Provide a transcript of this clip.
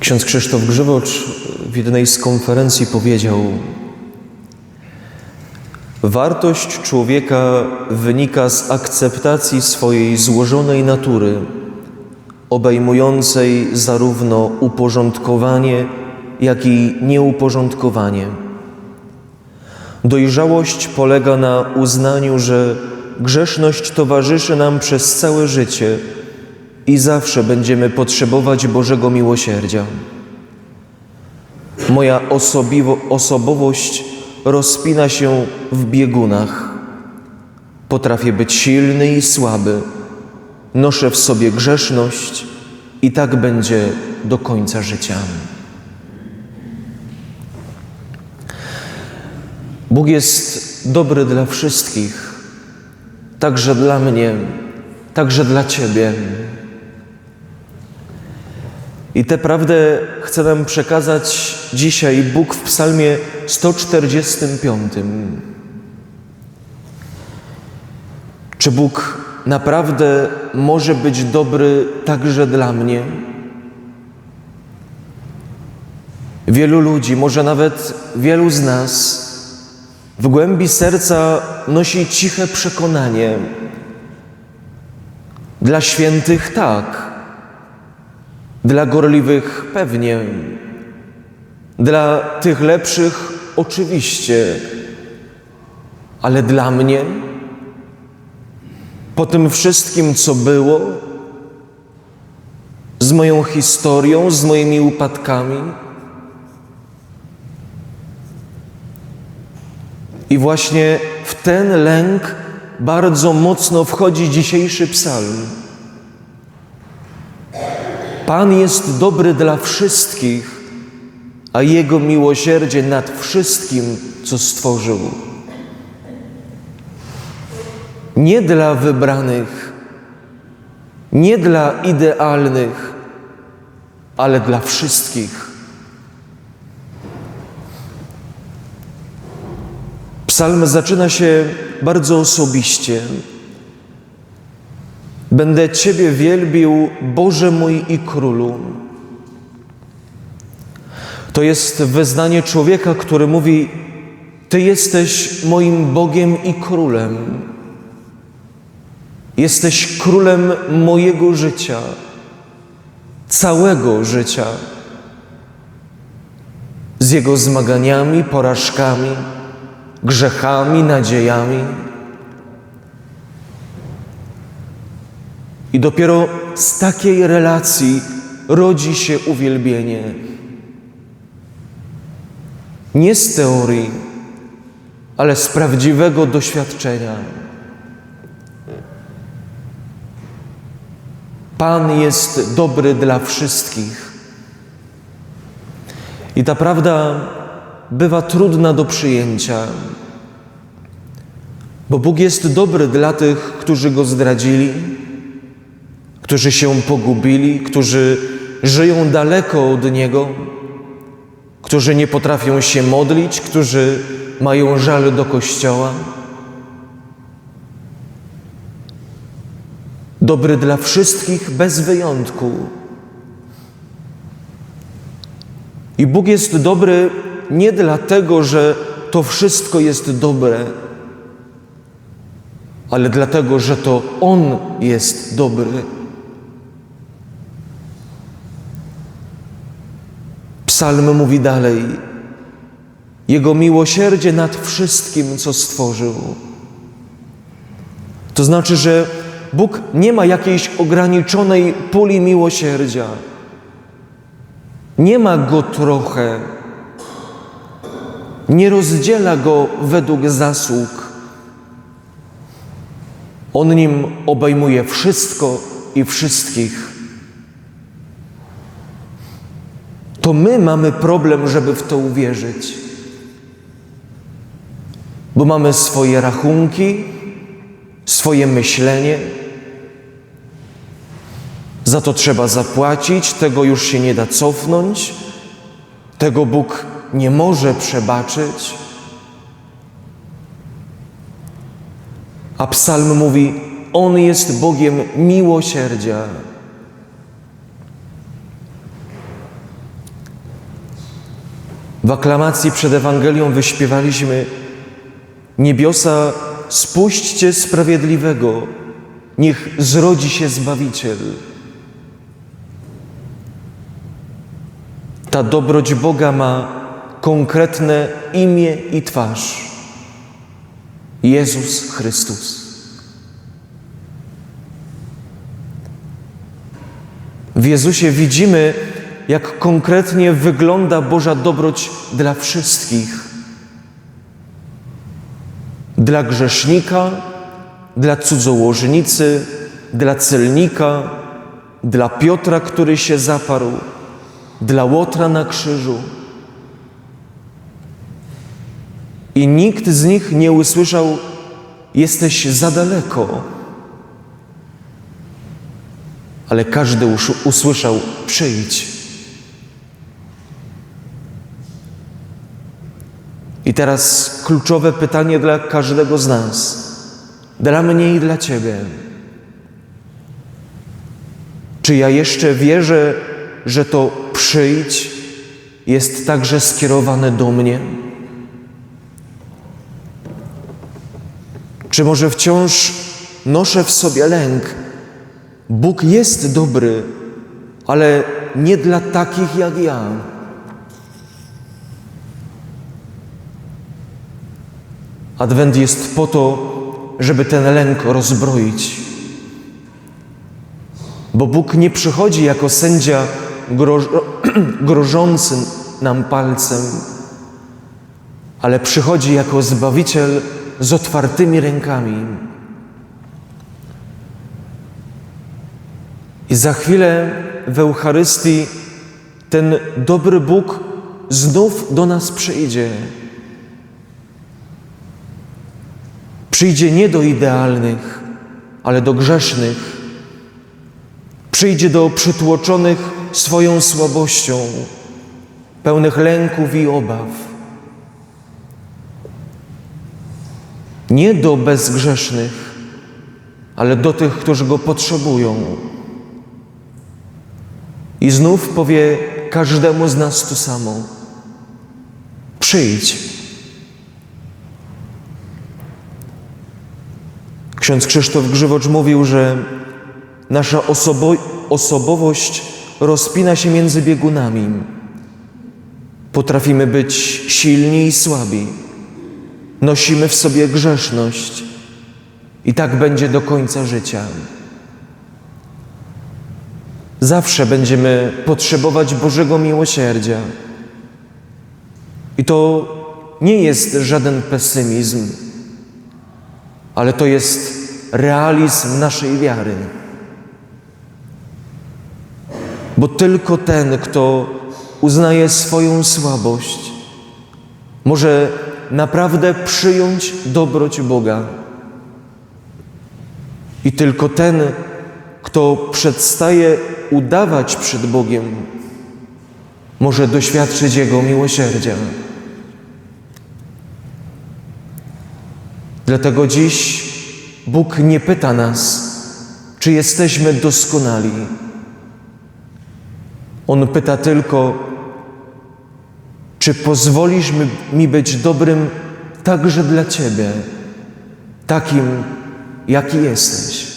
Ksiądz Krzysztof Grzywocz w jednej z konferencji powiedział: Wartość człowieka wynika z akceptacji swojej złożonej natury, obejmującej zarówno uporządkowanie, jak i nieuporządkowanie. Dojrzałość polega na uznaniu, że grzeszność towarzyszy nam przez całe życie i zawsze będziemy potrzebować Bożego miłosierdzia. Moja osobiwo, osobowość rozpina się w biegunach. Potrafię być silny i słaby. Noszę w sobie grzeszność i tak będzie do końca życia. Bóg jest dobry dla wszystkich, także dla mnie, także dla Ciebie. I tę prawdę chce nam przekazać dzisiaj Bóg w Psalmie 145. Czy Bóg naprawdę może być dobry także dla mnie? Wielu ludzi, może nawet wielu z nas, w głębi serca nosi ciche przekonanie. Dla świętych tak, dla gorliwych pewnie, dla tych lepszych oczywiście, ale dla mnie, po tym wszystkim, co było, z moją historią, z moimi upadkami, I właśnie w ten lęk bardzo mocno wchodzi dzisiejszy psalm. Pan jest dobry dla wszystkich, a Jego miłosierdzie nad wszystkim, co stworzył. Nie dla wybranych, nie dla idealnych, ale dla wszystkich. Psalm zaczyna się bardzo osobiście. Będę Ciebie wielbił, Boże mój i Królu. To jest wyznanie człowieka, który mówi: Ty jesteś moim Bogiem i Królem. Jesteś królem mojego życia, całego życia, z jego zmaganiami, porażkami grzechami, nadziejami. I dopiero z takiej relacji rodzi się uwielbienie. Nie z teorii, ale z prawdziwego doświadczenia. Pan jest dobry dla wszystkich. I ta prawda bywa trudna do przyjęcia, bo Bóg jest dobry dla tych, którzy Go zdradzili, którzy się pogubili, którzy żyją daleko od Niego, którzy nie potrafią się modlić, którzy mają żal do Kościoła. Dobry dla wszystkich bez wyjątku. I Bóg jest dobry nie dlatego, że to wszystko jest dobre, ale dlatego, że to On jest dobry. Psalm mówi dalej: Jego miłosierdzie nad wszystkim, co stworzył. To znaczy, że Bóg nie ma jakiejś ograniczonej puli miłosierdzia. Nie ma go trochę nie rozdziela go według zasług. On nim obejmuje wszystko i wszystkich. To my mamy problem, żeby w to uwierzyć, bo mamy swoje rachunki, swoje myślenie. Za to trzeba zapłacić, tego już się nie da cofnąć, tego Bóg nie może przebaczyć. A psalm mówi: On jest Bogiem miłosierdzia. W aklamacji przed Ewangelią wyśpiewaliśmy Niebiosa, spuśćcie sprawiedliwego, niech zrodzi się Zbawiciel. Ta dobroć Boga ma konkretne imię i twarz. Jezus Chrystus. W Jezusie widzimy, jak konkretnie wygląda Boża dobroć dla wszystkich. Dla grzesznika, dla cudzołożnicy, dla celnika, dla Piotra, który się zaparł, dla Łotra na krzyżu. I nikt z nich nie usłyszał: Jesteś za daleko. Ale każdy usłyszał: Przyjdź. I teraz kluczowe pytanie dla każdego z nas, dla mnie i dla Ciebie. Czy ja jeszcze wierzę, że to przyjdź jest także skierowane do mnie? Czy może wciąż noszę w sobie lęk? Bóg jest dobry, ale nie dla takich jak ja. Adwent jest po to, żeby ten lęk rozbroić. Bo Bóg nie przychodzi jako sędzia groż, grożący nam palcem, ale przychodzi jako zbawiciel z otwartymi rękami. I za chwilę w Eucharystii ten dobry Bóg znów do nas przyjdzie. Przyjdzie nie do idealnych, ale do grzesznych. Przyjdzie do przytłoczonych swoją słabością, pełnych lęków i obaw. Nie do bezgrzesznych, ale do tych, którzy go potrzebują. I znów powie każdemu z nas to samo: przyjdź. Ksiądz Krzysztof Grzywocz mówił, że nasza osobo osobowość rozpina się między biegunami. Potrafimy być silni i słabi. Nosimy w sobie grzeszność. I tak będzie do końca życia. Zawsze będziemy potrzebować Bożego miłosierdzia. I to nie jest żaden pesymizm, ale to jest realizm naszej wiary. Bo tylko ten, kto uznaje swoją słabość, może naprawdę przyjąć dobroć Boga. I tylko ten, kto przestaje udawać przed Bogiem, może doświadczyć Jego miłosierdzia. Dlatego dziś Bóg nie pyta nas, czy jesteśmy doskonali. On pyta tylko, czy pozwolisz mi, być dobrym także dla Ciebie, takim, jaki jesteś.